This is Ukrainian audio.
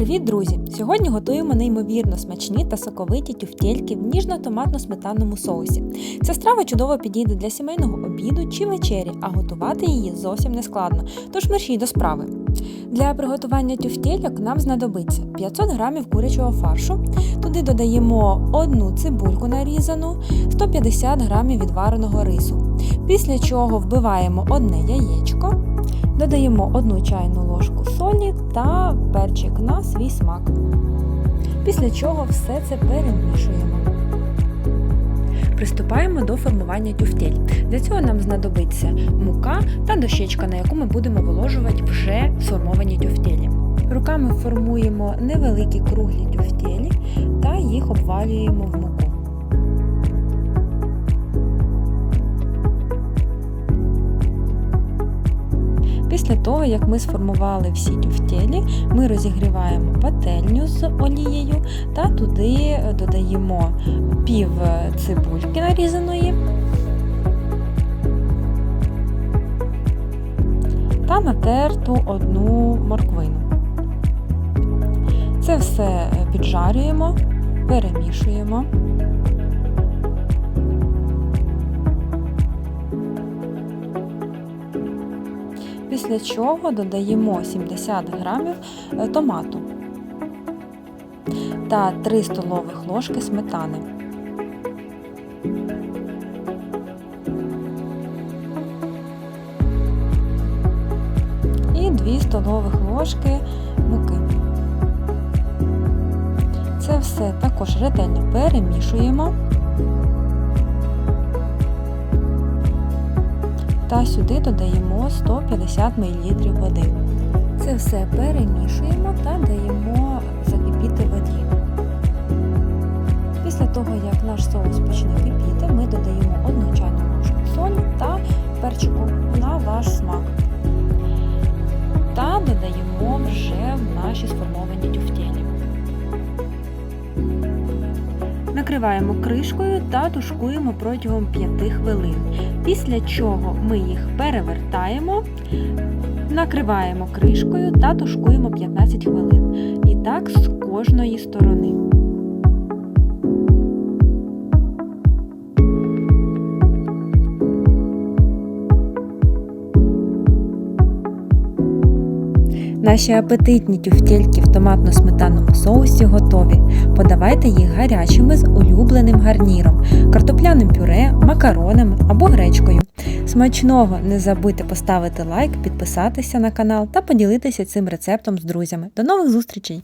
Привіт, друзі! Сьогодні готуємо неймовірно смачні та соковиті тюфтельки в ніжно-томатно-сметанному соусі. Ця страва чудово підійде для сімейного обіду чи вечері, а готувати її зовсім не складно, тож мерщій до справи. Для приготування тюфтельок нам знадобиться 500 г курячого фаршу, туди додаємо одну цибульку нарізану, 150 г відвареного рису. Після чого вбиваємо одне яєчко. Додаємо 1 чайну ложку та перчик на свій смак. Після чого все це перемішуємо. Приступаємо до формування тюфтель. Для цього нам знадобиться мука та дощечка, на яку ми будемо виложувати вже сформовані тюфтелі. Руками формуємо невеликі круглі тюфтелі та їх обвалюємо в муку. Після того, як ми сформували всі тюфтелі, ми розігріваємо пательню з олією та туди додаємо пів цибульки нарізаної та натерту одну морквину. Це все піджарюємо, перемішуємо. Після чого додаємо 70 грамів томату та 3 столових ложки сметани. І 2 столових ложки муки. Це все також ретельно перемішуємо. Та сюди додаємо 150 мл води. Це все перемішуємо та даємо закипіти воді. Після того, як наш соус почне кипіти, ми додаємо 1 чайну ложку солі та перчику на ваш смак. Накриваємо кришкою та тушкуємо протягом 5 хвилин. Після чого ми їх перевертаємо, накриваємо кришкою та тушкуємо 15 хвилин. І так з кожної сторони. Наші апетитні тюфтельки в томатно-сметанному соусі готові. Подавайте їх гарячими з улюбленим гарніром, картопляним пюре, макаронами або гречкою. Смачного не забудьте поставити лайк, підписатися на канал та поділитися цим рецептом з друзями. До нових зустрічей!